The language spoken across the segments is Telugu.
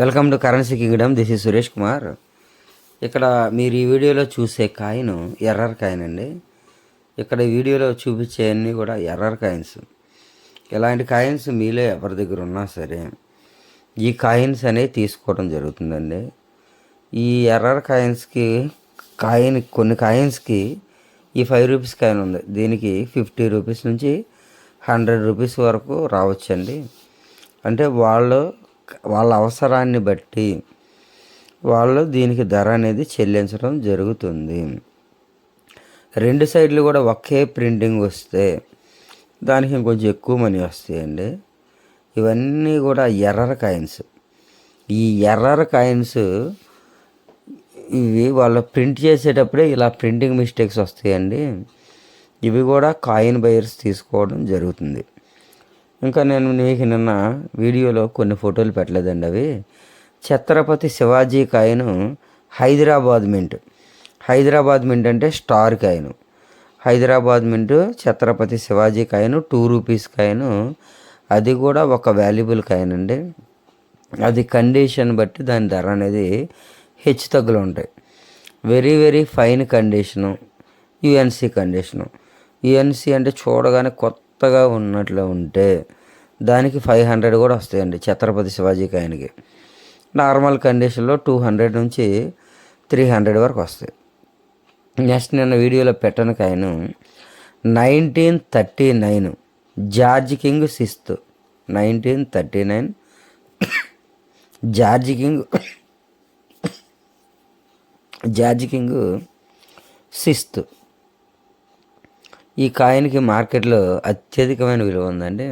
Welcome to currency kingdom. This is Suresh Kumar. ఇక్కడ మీరు ఈ వీడియోలో చూసే కాయిన్ ఎర్రర్ కాయిన్ అండి. ఇక్కడ వీడియోలో చూపించేయన్నీ కూడా ఎర్రర్ కాయిన్స్. ఇలాంటి కాయిన్స్ మీలో ఎవరి దగ్గర ఉన్నా సరే ఈ కాయిన్స్ అనేవి తీసుకోవడం జరుగుతుందండి. ఈ ఎర్రర్ కాయిన్స్కి కాయిన్ కొన్ని కాయిన్స్కి ఈ ఫైవ్ రూపీస్ కాయిన్ ఉంది. దీనికి ఫిఫ్టీ రూపీస్ నుంచి హండ్రెడ్ రూపీస్ వరకు రావచ్చండి. అంటే వాళ్ళు వాళ్ళ అవసరాన్ని బట్టి వాళ్ళు దీనికి ధర అనేది చెల్లించడం జరుగుతుంది. రెండు సైడ్లు కూడా ఒకే ప్రింటింగ్ వస్తే దానికి ఇంకొంచెం ఎక్కువ మనీ వస్తాయండి. ఇవన్నీ కూడా ఎర్రర్ కాయిన్స్. ఈ ఎర్రర్ కాయిన్స్ ఇవి వాళ్ళు ప్రింట్ చేసేటప్పుడే ఇలా ప్రింటింగ్ మిస్టేక్స్ వస్తాయండి. ఇవి కూడా కాయిన్ బయర్స్ తీసుకోవడం జరుగుతుంది. ఇంకా నేను నీకు నిన్న వీడియోలో కొన్ని ఫోటోలు పెట్టలేదండి అవి. Chhatrapati Shivaji coin Hyderabad mint. Hyderabad mint అంటే స్టార్ కాయను. హైదరాబాద్ మింట్ ఛత్రపతి శివాజీ కాయను టూ రూపీస్ కాయను. అది కూడా ఒక వాల్యుబుల్ కాయిన్ అండి అది కండిషన్ బట్టి దాని ధర అనేది హెచ్చు తగ్గులు ఉంటాయి. Very very fine condition. UNC condition. UNC అంటే చూడగానే కొత్త కొత్తగా ఉన్నట్లు ఉంటే దానికి ఫైవ్ హండ్రెడ్ కూడా వస్తాయండి ఛత్రపతి శివాజీ కాయనకి నార్మల్ కండిషన్లో టూ హండ్రెడ్ నుంచి త్రీ హండ్రెడ్ వరకు వస్తాయి. నెక్స్ట్ నిన్న వీడియోలో పెట్టను కాయను nineteen thirty nine George king sixth. Nineteen thirty nine George king George king sixth. ఈ కాయిన్కి మార్కెట్లో అత్యధికమైన విలువ ఉందండి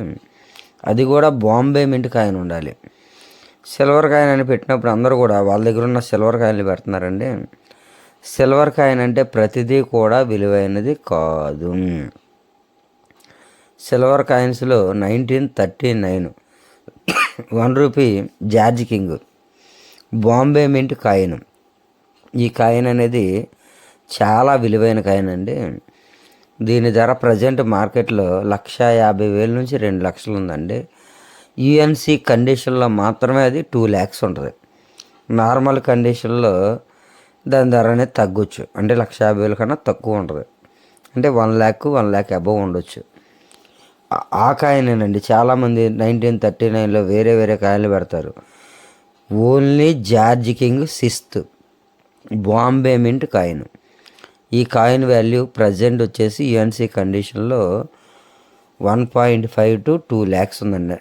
అది కూడా బాంబే మింట్ కాయిన్ ఉండాలి. సిల్వర్ కాయిన్ అని పెట్టినప్పుడు అందరూ కూడా వాళ్ళ దగ్గర ఉన్న సిల్వర్ కాయిన్లు పెడుతున్నారండి సిల్వర్ కాయిన్ అంటే ప్రతిదీ కూడా విలువైనది కాదు. Silver కాయిన్స్లో nineteen thirty nine one rupee George king Bombay mint coin. ఈ కాయిన్ అనేది చాలా విలువైన కాయిన్ అండి. దీని ధర ప్రజెంట్ మార్కెట్లో లక్ష యాభై వేల నుంచి రెండు లక్షలు ఉందండి. యుఎన్సి కండిషన్లో మాత్రమే అది టూ ల్యాక్స్ ఉంటుంది. నార్మల్ కండిషన్లో దాని ధర అనేది తగ్గొచ్చు. అంటే లక్ష యాభై వేల కన్నా తక్కువ ఉంటుంది. అంటే one lakh one lakh above ఉండొచ్చు. ఆ- కాయనేనండి. చాలామంది నైన్టీన్ థర్టీ నైన్లో వేరే వేరే కాయలు పెడతారు. Only George king sixth Bombay mint coin. ఈ కాయిన్ వాల్యూ ప్రజెంట్ వచ్చేసి యుఎన్సీ కండిషన్లో one point five to two lakhs ఉందండి.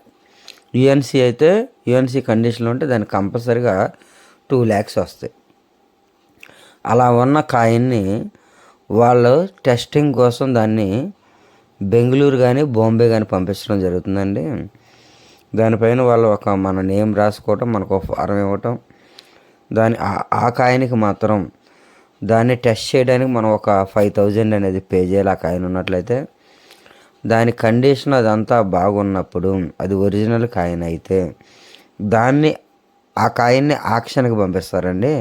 యుఎన్సీ అయితే యుఎన్సి కండిషన్లో ఉంటే దానికి కంపల్సరిగా టూ ల్యాక్స్ వస్తాయి. అలా ఉన్న కాయిన్ని వాళ్ళు టెస్టింగ్ కోసం దాన్ని బెంగళూరు కానీ బాంబే కానీ పంపించడం జరుగుతుందండి. దానిపైన వాళ్ళు ఒక మన నేమ్ రాసుకోవటం మనకు ఒక ఫారం ఇవ్వటం దాని ఆ- ఆ కాయిన్కి మాత్రం దాన్ని టెస్ట్ చేయడానికి మనం ఒక ఫైవ్ థౌజండ్ అనేది పే చేయాలి ఆ కాయిన్ ఉన్నట్లయితే దాని కండిషన్ అదంతా బాగున్నప్పుడు అది ఒరిజినల్ కాయిన్ అయితే దాన్ని ఆ కాయిన్ని ఆక్షన్కి పంపిస్తారండి.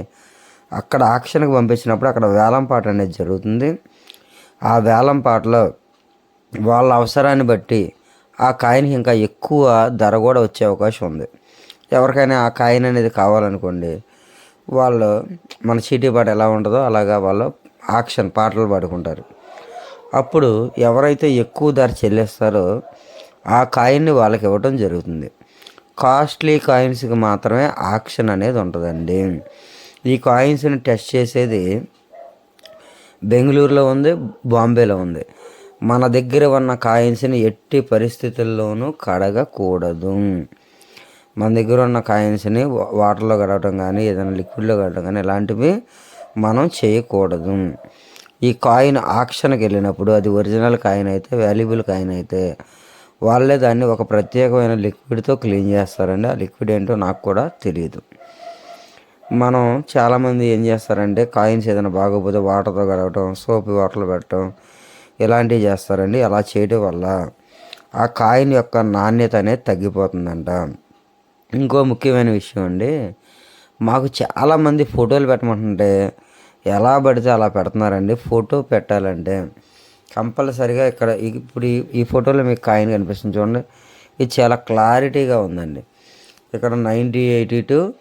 అక్కడ ఆక్షన్కి పంపించినప్పుడు అక్కడ వేలంపాట అనేది జరుగుతుంది. ఆ వేలంపాటలో వాళ్ళ అవసరాన్ని బట్టి ఆ కాయిన్కి ఇంకా ఎక్కువ ధర కూడా వచ్చే అవకాశం ఉంది. ఎవరికైనా ఆ కాయిన్ అనేది కావాలనుకోండి వాళ్ళు మన చీటీ పాట ఎలా ఉంటుందో అలాగా వాళ్ళు ఆక్షన్ పాటలు పాడుకుంటారు. అప్పుడు ఎవరైతే ఎక్కువ ధర చెల్లిస్తారో ఆ కాయిన్ని వాళ్ళకి ఇవ్వడం జరుగుతుంది. కాస్ట్లీ కాయిన్స్కి మాత్రమే ఆక్షన్ అనేది ఉంటుందండి. ఈ కాయిన్స్ని టెస్ట్ చేసేది బెంగళూరులో ఉంది బాంబేలో ఉంది. మన దగ్గర ఉన్న కాయిన్స్ని ఎట్టి పరిస్థితుల్లోనూ కడగకూడదు. మన దగ్గర ఉన్న కాయిన్స్ని వాటర్లో కడగటం కానీ ఏదైనా లిక్విడ్లో కడగటం కానీ ఇలాంటివి మనం చేయకూడదు. ఈ కాయిన్ ఆక్షన్కి వెళ్ళినప్పుడు అది ఒరిజినల్ కాయిన్ అయితే వాల్యుబుల్ కాయిన్ అయితే వాళ్ళే దాన్ని ఒక ప్రత్యేకమైన లిక్విడ్తో క్లీన్ చేస్తారండి. ఆ లిక్విడ్ ఏంటో నాకు కూడా తెలియదు మనం చాలామంది ఏం చేస్తారంటే కాయిన్స్ ఏదైనా బాగోపోతే వాటర్తో కడగటం సోప్ వాటర్లో పెట్టడం ఇలాంటివి చేస్తారండి. అలా చేయడం వల్ల ఆ కాయిన్ యొక్క నాణ్యత అనేది తగ్గిపోతుందంట. ఇంకో ముఖ్యమైన విషయం అండి మాకు చాలామంది ఫోటోలు పెట్టమంటుంటే ఎలా పడితే అలా పెడుతున్నారండి ఫోటో పెట్టాలంటే. కంపల్సరిగా ఇక్కడ ఇప్పుడు ఈ- ఫోటోలో మీకు కాయిన్ కనిపిస్తుంది చూడండి ఇది చాలా క్లారిటీగా ఉందండి. ఇక్కడ ninety eighty two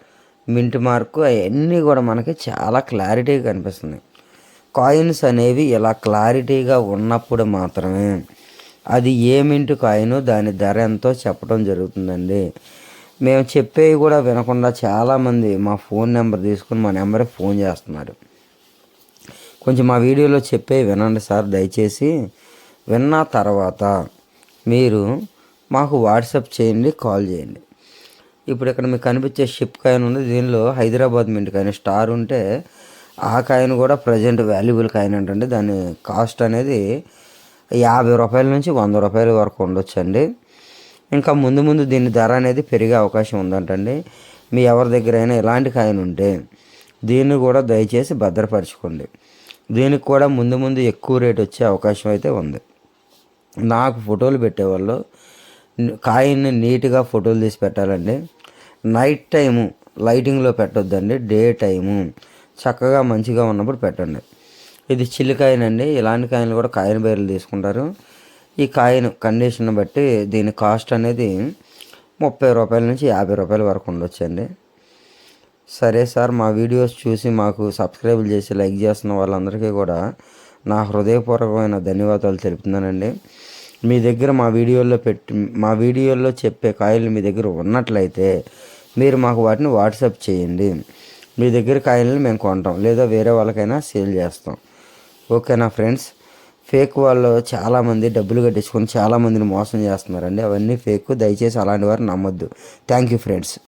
mint mark అవన్నీ కూడా మనకి చాలా క్లారిటీగా కనిపిస్తుంది. కాయిన్స్ అనేవి ఇలా క్లారిటీగా ఉన్నప్పుడు మాత్రమే అది ఏ మింట్ కాయిను దాని ధర ఎంతో చెప్పడం జరుగుతుందండి. మేము చెప్పేవి కూడా వినకుండా చాలామంది మా ఫోన్ నెంబర్ తీసుకుని మా నెంబర్కి ఫోన్ చేస్తున్నారు. కొంచెం మా వీడియోలో చెప్పే వినండి సార్ దయచేసి. విన్న తర్వాత మీరు మాకు వాట్సాప్ చేయండి కాల్ చేయండి. ఇప్పుడు ఇక్కడ మీకు కనిపించే షిప్ కాయిన్ ఉంది. దీనిలో హైదరాబాద్ మింట్ కాయిన్ స్టార్ ఉంటే ఆ కాయిన్ కూడా ప్రజెంట్ వాల్యుబుల్ కాయిన్ ఏంటంటే దాని కాస్ట్ అనేది యాభై రూపాయల నుంచి వంద రూపాయల వరకు ఉండొచ్చండి. ఇంకా ముందు ముందు దీని ధర అనేది పెరిగే అవకాశం ఉందంటండి. మీ ఎవరి దగ్గర అయినా ఇలాంటి కాయను ఉంటే దీన్ని కూడా దయచేసి భద్రపరచుకోండి. దీనికి కూడా ముందు ముందు ఎక్కువ రేట్ వచ్చే అవకాశం అయితే ఉంది. నాకు ఫోటోలు పెట్టేవాళ్ళు కాయిన్ని నీట్గా ఫోటోలు తీసి పెట్టాలండి. నైట్ టైము లైటింగ్లో పెట్టొద్దండి. డే టైము చక్కగా మంచిగా ఉన్నప్పుడు పెట్టండి. ఇది చిల్లికాయనండి ఇలాంటి కాయలు కూడా కాయిన్ బయలు తీసుకుంటారు. ఈ కాయిన్ కండిషన్ బట్టి దీని కాస్ట్ అనేది ముప్పై రూపాయల నుంచి యాభై రూపాయల వరకు ఉండొచ్చండి. సరే సార్ మా వీడియోస్ చూసి మాకు సబ్స్క్రైబ్ చేసి లైక్ చేస్తున్న వాళ్ళందరికీ కూడా నా హృదయపూర్వకమైన ధన్యవాదాలు తెలుపుతున్నానండి. మీ దగ్గర మా వీడియోలో పెట్టి మా వీడియోలో చెప్పే కాయలు మీ దగ్గర ఉన్నట్లయితే మీరు మాకు వాటిని వాట్సాప్ చేయండి. మీ దగ్గర కాయలను మేము కొంటాం లేదా వేరే వాళ్ళకైనా సేల్ చేస్తాం. ఓకేనా ఫ్రెండ్స్? ఫేక్ వాళ్ళు చాలామంది డబ్బులు కట్టించుకొని చాలామందిని మోసం చేస్తున్నారండి. అవన్నీ ఫేక్. దయచేసి అలాంటి వారు నమ్మొద్దు. Thank you friends.